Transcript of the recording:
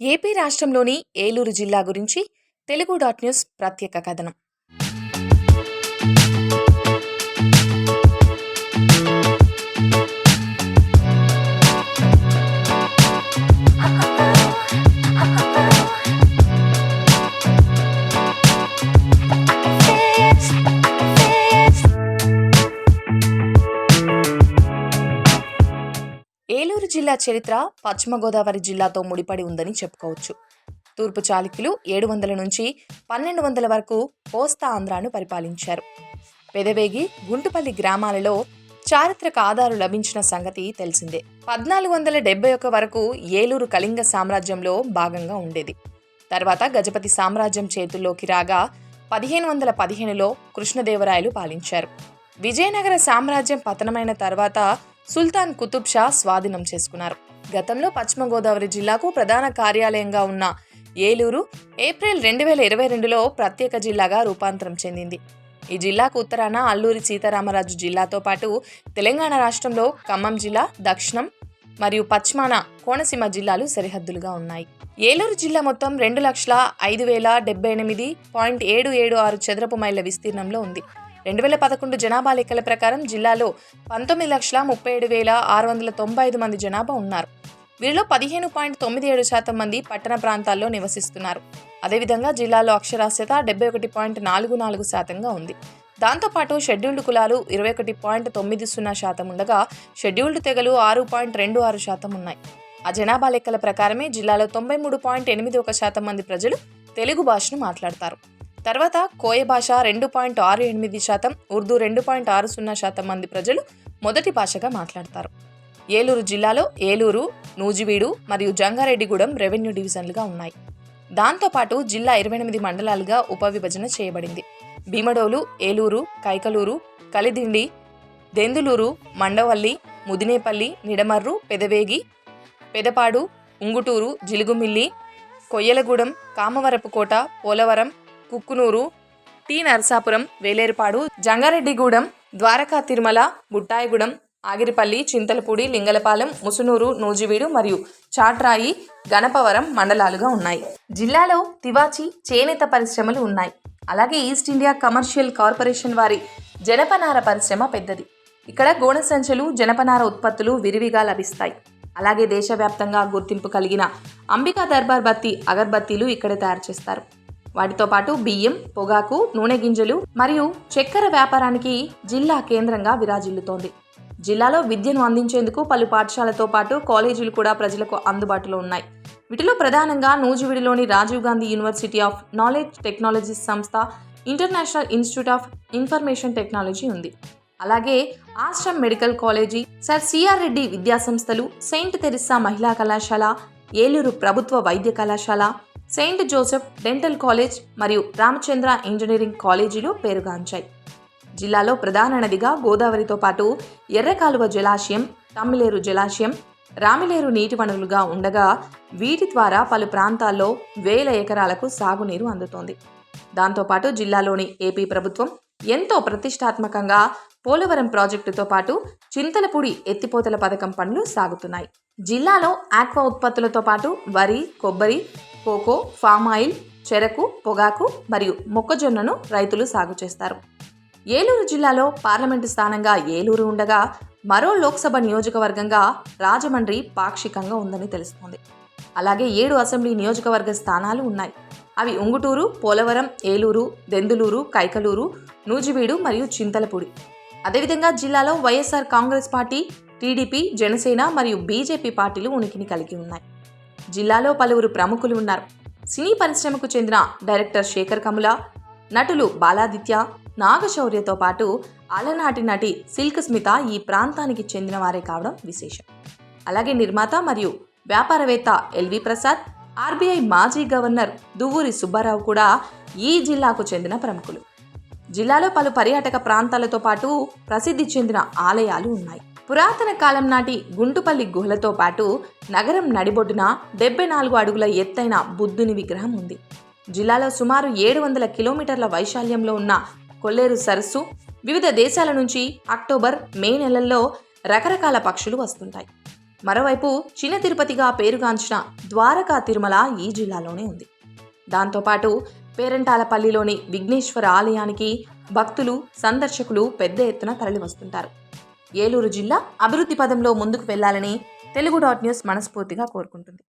AP రాష్ట్రంలోని ఏలూరు జిల్లా గురించి తెలుగు డాట్ న్యూస్ ప్రత్యేక కథనం. వీళ్ళ చరిత్ర పశ్చిమ గోదావరి జిల్లాతో ముడిపడి ఉందని చెప్పుకోవచ్చు. తూర్పు చాళుక్యులు ఏడు వందల నుంచి పన్నెండు వందల వరకు కోస్తా ఆంధ్రాను పరిపాలించారు. పెదవేగి గుంటుపల్లి గ్రామాలలో చారిత్రక ఆధారు లభించిన సంగతి తెలిసిందే. పద్నాలుగు వందల డెబ్బై ఒక వరకు ఏలూరు కళింగ సామ్రాజ్యంలో భాగంగా ఉండేది. తర్వాత గజపతి సామ్రాజ్యం చేతుల్లోకి రాగా పదిహేను వందల పదిహేనులో కృష్ణదేవరాయలు పాలించారు. విజయనగర సామ్రాజ్యం పతనమైన తర్వాత సుల్తాన్ కుతుబ్ షా స్వాధీనం చేసుకున్నారు. గతంలో పశ్చిమ గోదావరి జిల్లాకు ప్రధాన కార్యాలయంగా ఉన్న ఏలూరు ఏప్రిల్ రెండు వేల ఇరవై రెండులో ప్రత్యేక జిల్లాగా రూపాంతరం చెందింది. ఈ జిల్లాకు ఉత్తరాన అల్లూరి సీతారామరాజు జిల్లాతో పాటు తెలంగాణ రాష్ట్రంలో ఖమ్మం జిల్లా దక్షిణం మరియు పశ్చిమాన కోనసీమ జిల్లాలు సరిహద్దులుగా ఉన్నాయి. ఏలూరు జిల్లా మొత్తం రెండు లక్షల ఐదు వేల డెబ్బై ఎనిమిది పాయింట్ ఏడు ఏడు ఆరు చదరపు మైళ్ళ విస్తీర్ణంలో ఉంది. రెండు వేల పదకొండు జనాభా లెక్కల ప్రకారం జిల్లాలో పంతొమ్మిది లక్షల ముప్పై ఏడు వేల ఆరు వందల తొంభై ఐదు మంది జనాభా ఉన్నారు. వీరిలో పదిహేను పాయింట్ తొమ్మిది ఏడు శాతం మంది పట్టణ ప్రాంతాల్లో నివసిస్తున్నారు. అదేవిధంగా జిల్లాలో అక్షరాస్యత డెబ్బై ఒకటి పాయింట్ నాలుగు నాలుగు శాతంగా ఉంది. దాంతోపాటు షెడ్యూల్డ్ కులాలు ఇరవై ఒకటి పాయింట్ తొమ్మిది సున్నా శాతం ఉండగా షెడ్యూల్డ్ తెగలు ఆరు పాయింట్ రెండు ఆరు శాతం ఉన్నాయి. ఆ జనాభా లెక్కల ప్రకారమే జిల్లాలో తొంభై మూడు పాయింట్ ఎనిమిది ఒక శాతం మంది ప్రజలు తెలుగు భాషను మాట్లాడతారు. తర్వాత కోయ భాష రెండు పాయింట్ ఆరు ఎనిమిది శాతం ఉర్దూ రెండు పాయింట్ ఆరు సున్నా శాతం మంది ప్రజలు మొదటి భాషగా మాట్లాడతారు. ఏలూరు జిల్లాలో ఏలూరు నూజివీడు మరియు జంగారెడ్డిగూడెం రెవెన్యూ డివిజన్లుగా ఉన్నాయి. దాంతోపాటు జిల్లా ఇరవై ఎనిమిది మండలాలుగా ఉపవిభజన చేయబడింది. భీమడోలు ఏలూరు కైకలూరు కలిదిండి దెందులూరు మండవల్లి ముదినేపల్లి నిడమర్రు పెదవేగి పెదపాడు ఉంగుటూరు జిలుగుమిల్లి కొయ్యలగూడెం కామవరపుకోట పోలవరం కుక్కునూరు టి. నరసాపురం వేలేరుపాడు జంగారెడ్డిగూడెం ద్వారకా తిరుమల బుట్టాయిగూడెం ఆగిరిపల్లి చింతలపూడి లింగలపాలెం ముసునూరు నూజివీడు మరియు చాట్రాయి గణపవరం మండలాలుగా ఉన్నాయి. జిల్లాలో తివాచి చేనేత పరిశ్రమలు ఉన్నాయి. అలాగే ఈస్ట్ ఇండియా కమర్షియల్ కార్పొరేషన్ వారి జనపనార పరిశ్రమ పెద్దది. ఇక్కడ గోణ సంచులు జనపనార ఉత్పత్తులు విరివిగా లభిస్తాయి. అలాగే దేశవ్యాప్తంగా గుర్తింపు కలిగిన అంబికా దర్బార్ బత్తి అగర్బత్తీలు ఇక్కడే తయారు చేస్తారు. వాటితో పాటు బియ్యం పొగాకు నూనె గింజలు మరియు చక్కెర వ్యాపారానికి జిల్లా కేంద్రంగా విరాజిల్లుతోంది. జిల్లాలో విద్యను అందించేందుకు పలు పాఠశాలతో పాటు కాలేజీలు కూడా ప్రజలకు అందుబాటులో ఉన్నాయి. వీటిలో ప్రధానంగా నూజివీడులోని Rajiv Gandhi university of knowledge technologies సంస్థ international institute of information technology ఉంది. అలాగే Ashram medical college sir C R Reddy విద్యా సంస్థలు సెయింట్ తెరిస్సా మహిళా కళాశాల ఏలూరు ప్రభుత్వ వైద్య కళాశాల సెయింట్ జోసెఫ్ డెంటల్ కాలేజ్ మరియు రామచంద్ర ఇంజనీరింగ్ కాలేజీలు పేరుగాంచాయి. జిల్లాలో ప్రధాన నదిగా గోదావరితో పాటు ఎర్రకాలువ జలాశయం తమ్మిలేరు జలాశయం రామిలేరు నీటి వనరులుగా ఉండగా వీటి ద్వారా పలు ప్రాంతాల్లో వేల ఎకరాలకు సాగునీరు అందుతోంది. దాంతోపాటు జిల్లాలోని ఏపీ ప్రభుత్వం ఎంతో ప్రతిష్టాత్మకంగా పోలవరం ప్రాజెక్టుతో పాటు చింతలపూడి ఎత్తిపోతల పథకం పనులు సాగుతున్నాయి. జిల్లాలో ఆక్వా ఉత్పత్తులతో పాటు వరి కొబ్బరి కోకో ఫామ్ ఆయిల్ చెరకు పొగాకు మరియు మొక్కజొన్నను రైతులు సాగు చేస్తారు. ఏలూరు జిల్లాలో పార్లమెంటు స్థానంగా ఏలూరు ఉండగా మరో లోక్సభ నియోజకవర్గంగా రాజమండ్రి పాక్షికంగా ఉందని తెలుస్తోంది. అలాగే ఏడు అసెంబ్లీ నియోజకవర్గ స్థానాలు ఉన్నాయి. అవి ఉంగుటూరు పోలవరం ఏలూరు దెందులూరు కైకలూరు నూజివీడు మరియు చింతలపూడి. అదేవిధంగా జిల్లాలో Y S R Congress party T D P Janasena మరియు బీజేపీ పార్టీలు ఉనికిని కలిగి ఉన్నాయి. జిల్లాలో పలువురు ప్రముఖులు ఉన్నారు. సినీ పరిశ్రమకు చెందిన డైరెక్టర్ శేఖర్ కముల నటులు బాలాదిత్య నాగశౌర్యతో పాటు అలనాటి నటి సిల్క్ స్మిత ఈ ప్రాంతానికి చెందిన వారే కావడం విశేషం. అలాగే నిర్మాత మరియు వ్యాపారవేత్త L V Prasad R B I మాజీ గవర్నర్ దువ్వూరి సుబ్బారావు కూడా ఈ జిల్లాకు చెందిన ప్రముఖులు. జిల్లాలో పలు పర్యాటక ప్రాంతాలతో పాటు ప్రసిద్ధి చెందిన ఆలయాలు ఉన్నాయి. పురాతన కాలం నాటి గుంటుపల్లి గుహలతో పాటు నగరం నడిబొడ్డున డెబ్బై నాలుగు అడుగుల ఎత్తైన బుద్ధుని విగ్రహం ఉంది. జిల్లాలో సుమారు ఏడు వందల కిలోమీటర్ల వైశాల్యంలో ఉన్న కొల్లేరు సరస్సు వివిధ దేశాల నుంచి అక్టోబర్ మే నెలల్లో రకరకాల పక్షులు వస్తుంటాయి. మరోవైపు చిన్న తిరుపతిగా పేరుగాంచిన ద్వారకా తిరుమల ఈ జిల్లాలోనే ఉంది. దాంతోపాటు పేరంటాలపల్లిలోని విఘ్నేశ్వర ఆలయానికి భక్తులు సందర్శకులు పెద్ద ఎత్తున తరలివస్తుంటారు. ఏలూరు జిల్లా అభివృద్ధి పదంలో ముందుకు వెళ్ళాలని తెలుగు డాట్ న్యూస్ మనస్ఫూర్తిగా కోరుకుంటుంది.